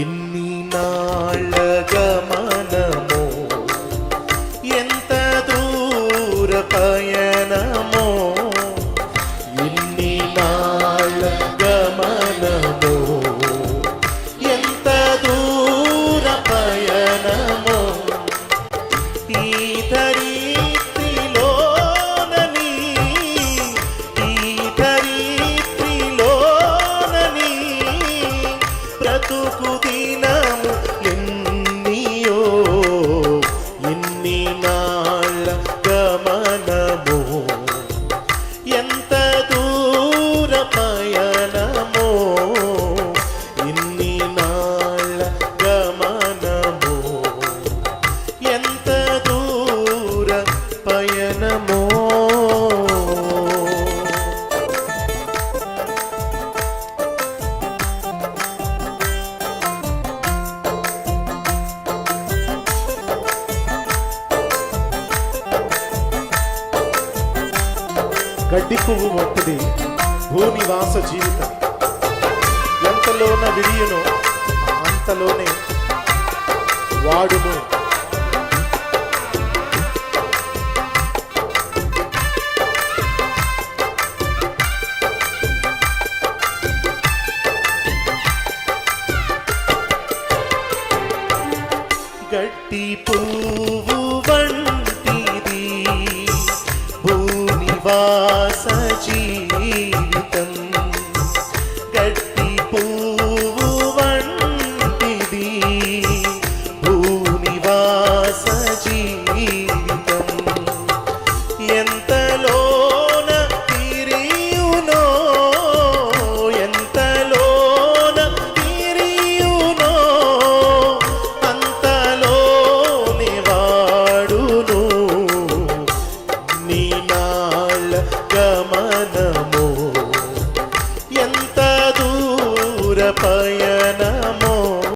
எண்ணினா బ్రతుకు గడ్డి పువ్వు వంటిది భూనివాస జీవితం. ఎంతలోన విడియును అంతలోనే వాడును గట్టి పువ్వు వంటిది భూనివాస జీవితం గట్టి పువ్వు వంటిది భూనివాస జీవితం ఎంతలోన తిరియునో ఎంతలోన తిరియునో అంతలోని వాడును. నీ apanha.